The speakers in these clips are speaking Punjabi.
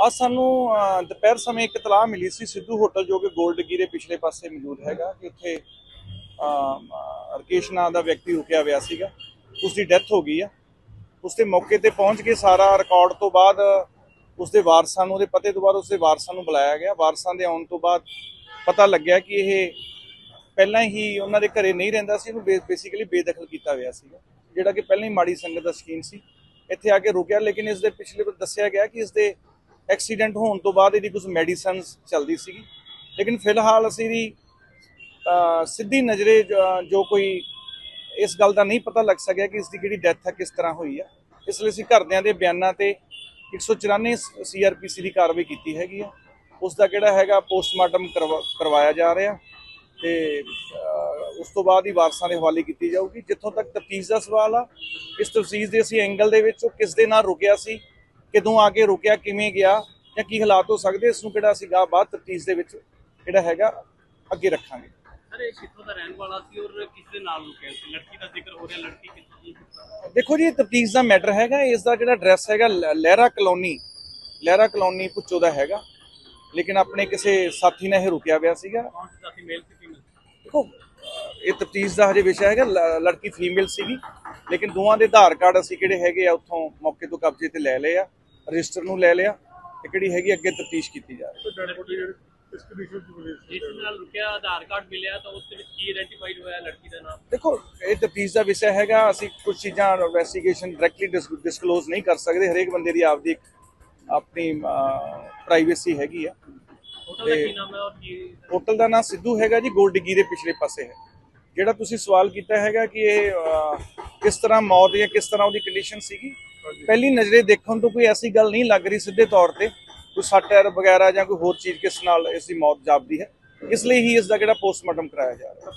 ਆ ਸਾਨੂੰ ਦੁਪਹਿਰ ਸਮੇਂ ਇੱਕ ਤਲਾਹ ਮਿਲੀ ਸੀ ਸਿੱਧੂ ਹੋਟਲ ਜੋ ਕਿ 골ਡ ਦੇ ਪਿਛਲੇ ਪਾਸੇ ਮੌਜੂਦ ਹੈਗਾ ਕਿ ਉੱਥੇ ਅਹ, ਰਕੇਸ਼ ਨਾਂ ਦਾ ਵਿਅਕਤੀ ਰੁਕਿਆ ਹੋਇਆ ਸੀਗਾ। ਉਸ ਦੀ ਡੈਥ ਹੋ ਗਈ ਆ। ਉਸ ਦੇ ਮੌਕੇ ਤੇ ਪਹੁੰਚ ਕੇ ਸਾਰਾ ਰਿਕਾਰਡ ਤੋਂ ਬਾਅਦ ਉਸ ਦੇ ਵਾਰਸਾਂ ਨੂੰ ਉਹਦੇ ਪਤੇ ਤੋਂ ਬਾਅਦ ਉਸ ਦੇ ਵਾਰਸਾਂ ਨੂੰ ਬੁਲਾਇਆ ਗਿਆ। ਵਾਰਸਾਂ ਦੇ ਆਉਣ ਤੋਂ ਬਾਅਦ ਪਤਾ ਲੱਗਿਆ ਕਿ ਇਹ ਪਹਿਲਾਂ ਹੀ ਉਹਨਾਂ ਦੇ ਘਰੇ ਨਹੀਂ ਰਹਿੰਦਾ ਸੀ ਉਹਨੂੰ ਬੇਸਿਕਲੀ ਬੇਦਖਲ ਕੀਤਾ ਹੋਇਆ ਸੀਗਾ। ਜਿਹੜਾ ਕਿ ਪਹਿਲਾਂ ਹੀ ਮਾੜੀ ਸੰਗਤ ਦਾ ਸ਼ਕੀਨ ਸੀ। ਇੱਥੇ ਆ ਕੇ ਰੁਕਿਆ ਲੇਕਿਨ ਇਸ ਦੇ ਪਿਛਲੇ ਦੱਸਿਆ ਗਿਆ ਕਿ ਇਸ ਦੇ ਐਕਸੀਡੈਂਟ ਹੋਣ ਤੋਂ ਬਾਅਦ ਇਹਦੀ ਕੁਝ ਮੈਡੀਸਨਸ ਚੱਲਦੀ ਸੀਗੀ। ਲੇਕਿਨ ਫਿਲਹਾਲ ਅਸੀਂ ਦੀ ਸਿੱਧੀ ਨਜ਼ਰੇ ਜੋ- ਕੋਈ ਇਸ ਗੱਲ ਦਾ ਨਹੀਂ ਪਤਾ ਲੱਗ ਸਕਿਆ ਕਿ ਇਸ ਦੀ ਕਿਹੜੀ ਡੈਥ ਹੈ ਕਿਸ ਤਰ੍ਹਾਂ ਹੋਈ ਹੈ ਇਸ ਲਈ ਅਸੀਂ ਘਰਦਿਆਂ ਦੇ ਬਿਆਨਾਂ ਤੇ 194 ਸੀਆਰਪੀਸੀ ਦੀ ਕਾਰਵਾਈ ਕੀਤੀ ਹੈਗੀ ਆ। ਉਸ ਦਾ ਕਿਹੜਾ ਹੈਗਾ, ਪੋਸਟਮਾਰਟਮ ਕਰਵਾ- ਕਰਵਾਇਆ ਜਾ ਰਿਹਾ ਤੇ ਉਸ ਤੋਂ ਬਾਅਦ ਹੀ ਵਾਰਸਾਂ ਦੇ ਹਵਾਲੇ ਕੀਤੀ ਜਾਊਗੀ। ਜਿੱਥੋਂ ਤੱਕ ਤਫਤੀਸ਼ ਦਾ ਸਵਾਲ ਆ ਇਸ ਤਫਤੀਸ਼ ਦੇ ਅਸੀਂ ਐਂਗਲ ਦੇ ਵਿੱਚ, ਉਹ ਕਿਸ ਦੇ ਨਾਲ ਰੁਕਿਆ ਸੀ ਕਿਦੋਂ ਆ ਕੇ ਰੁਕਿਆ ਕਿਵੇਂ ਗਿਆ ਜਾਂ ਕੀ ਹਾਲਾਤ ਹੋ ਸਕਦੇ ਇਸ ਨੂੰ ਕਿਹੜਾ ਅਸੀਂ ਗਾ ਬਾਅਦ ਤਫਤੀਸ਼ ਦੇ ਵਿੱਚ ਜਿਹੜਾ ਹੈਗਾ ਅੱਗੇ ਰੱਖਾਂਗੇ। ਸਰ ਇਹ ਕਿੱਥੋਂ ਦਾ ਰਹਿਣ ਵਾਲਾ ਸੀ ਔਰ ਕਿਸ ਦੇ ਨਾਲ ਰੁਕਿਆ ਸੀ? ਲੜਕੀ ਦਾ ਜ਼ਿਕਰ ਹੋ ਰਿਹਾ ਲੜਕੀ ਕਿੱਥੋਂ ਦੇਖੋ ਜੀ ਤਫਤੀਸ਼ ਦਾ ਮੈਟਰ ਹੈਗਾ ਇਸ ਦਾ ਜਿਹੜਾ ਐਡਰੈਸ ਹੈਗਾ ਲਹਿਰਾ ਕਲੋਨੀ ਲਹਿਰਾ ਕਲੋਨੀ ਪੁੱਚੋ ਦਾ ਹੈਗਾ। ਲੇਕਿਨ ਆਪਣੇ ਕਿਸੇ ਸਾਥੀ ਨਾਲ ਇਹ ਰੁਕਿਆ ਹੋਇਆ ਸੀਗਾ। ਕੌਣ ਸੀ ਸਾਥੀ? ਮੇਲ ਸੀ ਫੀਮੇਲ ਦੇਖੋ ਇਹ ਤਫਤੀਸ਼ ਦਾ ਹਜੇ ਵਿਸ਼ਾ ਹੈਗਾ ਲੜਕੀ ਫੀਮੇਲ ਸੀਗੀ। ਲੇਕਿਨ ਦੋਵਾਂ ਦੇ ਆਧਾਰ ਕਾਰਡ ਅਸੀਂ ਕਿਹੜੇ ਹੈਗੇ ਆ ਉੱਥੋਂ ਮੌਕੇ ਤੋਂ ਕਬਜ਼ੇ ਤੇ ਲੈ ਲਏ ਆ। ਰਜਿਸਟਰ ਨੂੰ ਲੈ ਲਿਆ ਤੇ ਕਿਹੜੀ ਹੈਗੀ ਅੱਗੇ ਤਫਤੀਸ਼ ਕੀਤੀ ਜਾ ਰਹੀ ਹੈ। ਜਿਸ ਨਾਲ ਰੁਕਿਆ ਆਧਾਰ ਕਾਰਡ ਮਿਲਿਆ ਤਾਂ ਉਸ ਦੇ ਵਿੱਚ ਕੀ ਆਇਡੈਂਟੀਫਾਈਡ ਹੋਇਆ ਲੜਕੀ ਦਾ ਨਾਮ? ਦੇਖੋ ਇਹ ਤਫਤੀਸ਼ ਦਾ ਵਿਸ਼ਾ ਹੈਗਾ ਅਸੀਂ ਕੁਝ ਚੀਜ਼ਾਂ ਇਨਵੈਸਟੀਗੇਸ਼ਨ ਡਾਇਰੈਕਟਲੀ ਡਿਸਕਲੋਜ਼ ਨਹੀਂ ਕਰ ਸਕਦੇ। ਹਰੇਕ ਬੰਦੇ ਦੀ ਆਪਦੀ ਇੱਕ ਆਪਣੀ ਪ੍ਰਾਈਵੇਸੀ ਹੈਗੀ ਆ। ਹੋਟਲ ਦਾ ਕੀ ਨਾਮ ਹੈ ਔਰ ਕੀ ਹੋਟਲ ਦਾ ਨਾਮ ਸਿੱਧੂ ਹੈਗਾ ਜੀ ਗੋਲਡ ਡਿੱਗੀ ਦੇ ਪਿਛਲੇ ਪਾਸੇ ਹੈ। ਜਿਹੜਾ ਤੁਸੀਂ ਸਵਾਲ ਕੀਤਾ ਹੈਗਾ ਕਿ ਇਹ ਅਹ, ਕਿਸ ਤਰ੍ਹਾਂ ਮੌਤ ਜਾਂ ਕਿਸ ਤਰ੍ਹਾਂ ਉਹਦੀ ਕੰਡੀਸ਼ਨ ਸੀਗੀ ਪਹਿਲੀ ਨਜ਼ਰੇ ਦੇਖਣ ਤੋਂ ਕੋਈ ਐਸੀ ਗੱਲ ਨਹੀਂ ਲੱਗ ਰਹੀ ਸਿੱਧੇ ਤੌਰ ਤੇ। ਕੋਈ ਸੱਟ ਐਰ ਵਗੈਰਾ ਜਾਂ ਕੋਈ ਹੋਰ ਚੀਜ਼ ਕਿਸ ਨਾਲ ਇਸ ਦੀ ਮੌਤ ਜਾਪਦੀ ਹੈ? ਇਸ ਲਈ ਹੀ ਇਸ ਦਾ ਜਿਹੜਾ ਪੋਸਟਮਾਰਟਮ ਕਰਾਇਆ ਜਾ ਰਿਹਾ?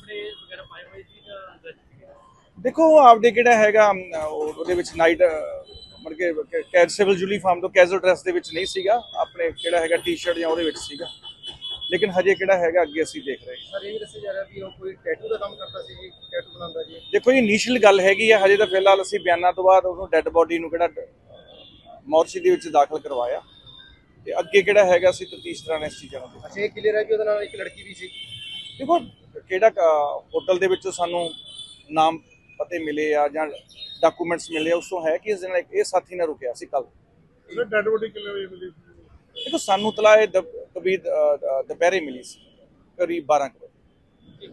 ਦੇਖੋ ਆਪਦੇ ਕਿਹੜਾ ਹੈਗਾ ਉਹਦੇ ਵਿੱਚ ਨਾਈਟ ਮਰ ਕੇ ਕੈਜ ਸਿਵਲ ਯੂਨੀਫਾਰਮ ਤੋਂ ਕੈਜੂਅਲ ਡਰੈਸ ਦੇ ਵਿੱਚ ਨਹੀਂ ਸੀਗਾ। ਆਪਣੇ ਕਿਹੜਾ ਹੈਗਾ ਟੀ-ਸ਼ਰਟ ਜਾਂ ਉਹਦੇ ਵਿੱਚ ਸੀਗਾ। ਲੇਕਿਨ ਹਜੇ ਕਿਹੜਾ ਹੈਗਾ ਅੱਗੇ ਅਸੀਂ ਦੇਖ ਰਹੇ ਹਾਂ। ਸਰ ਇਹ ਦੱਸਿਆ ਜਾ ਰਿਹਾ ਵੀ ਉਹ ਕੋਈ ਟੈਟੂ ਦਾ ਕੰਮ ਕਰਦਾ ਸੀ ਜੀ ਟੈਟੂ ਬਣਾਉਂਦਾ ਜੀ। ਦੇਖੋ ਜੀ ਇਨੀਸ਼ੀਅਲ ਗੱਲ ਹੈਗੀ ਆ ਹਜੇ ਤਾਂ ਫਿਲਹਾਲ ਅਸੀਂ ਬਿਆਨਾਂ ਤੋਂ ਬਾਅਦ ਉਹਨੂੰ ਡੈੱਡ ਬੋਡੀ ਨੂੰ ਕਿਹੜਾ ਮੋਰਚੀ ਦੇ ਵਿੱਚ ਦਾਖਲ ਕਰਵਾਇਆ। ਤੇ ਅੱਗੇ ਕਿਹੜਾ ਹੈਗਾ ਅਸੀਂ ਤਫਤੀਸ਼ ਦੌਰਾਨ ਇਸ ਚੀਜ਼ਾਂ ਨੂੰ। ਅੱਛਾ ਇਹ ਕਲੀਅਰ ਹੈ ਕਿ ਉਹਦੇ ਨਾਲ ਇੱਕ ਲੜਕੀ ਵੀ ਸੀ? ਦੇਖੋ ਕਿਹੜਾ ਹੋਟਲ ਦੇ ਵਿੱਚੋਂ ਸਾਨੂੰ ਨਾਮ ਪਤੇ ਮਿਲੇ ਆ ਜਾਂ ਡਾਕੂਮੈਂਟਸ ਮਿਲੇ ਆ, ਉਸ ਤੋਂ ਹੈ ਕਿ ਇਸ ਦਿਨ ਇੱਕ ਇਹ ਸਾਥੀ ਨੇ ਰੁਕਿਆ ਸੀ ਕੱਲ ਡੈਡ ਬੋਡੀ ਕਿੰਨੇ ਵਜੇ ਮਿਲੀ ਸੀ? ਦੇਖੋ ਸਾਨੂੰ ਤਲਾ ਇਹ ਦ- ਕਬੀ ਅ, ਅ, ਦੁਪਹਿਰੇ ਮਿਲੀ ਸੀ ਕਰੀਬ 12 ਕੁ ਵਜੇ।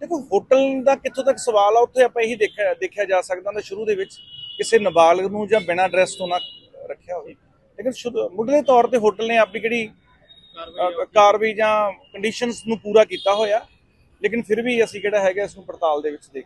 ਦੇਖੋ ਹੋਟਲ ਦਾ ਕਿੱਥੋਂ ਤੱਕ ਸਵਾਲ ਆ ਉੱਥੇ ਆਪਾਂ ਇਹੀ ਦੇਖਿਆ ਦੇਖਿਆ ਜਾ ਸਕਦਾ ਹੁੰਦਾ ਸ਼ੁਰੂ ਦੇ ਵਿੱਚ ਕਿਸੇ ਨਾਬਾਲਗ ਨੂੰ ਜਾਂ ਬਿਨਾਂ ਡਰੈਸ ਤੋਂ ਨਾ ਰੱਖਿਆ ਹੋਵੇ। ਲੇਕਿਨ ਮੁੱਢਲੇ ਤੌਰ ਤੇ ਹੋਟਲ ਨੇ ਆਪਣੀ ਜਿਹੜੀ ਕਾਰਵਾਈ ਜਾਂ ਕੰਡੀਸ਼ਨਸ ਨੂੰ ਪੂਰਾ ਕੀਤਾ ਹੋਇਆ। ਲੇਕਿਨ ਫਿਰ ਵੀ ਅਸੀਂ ਕਿਹੜਾ ਹੈਗਾ ਇਸ ਨੂੰ ਪੜਤਾਲ ਦੇ ਵਿੱਚ ਦੇਖ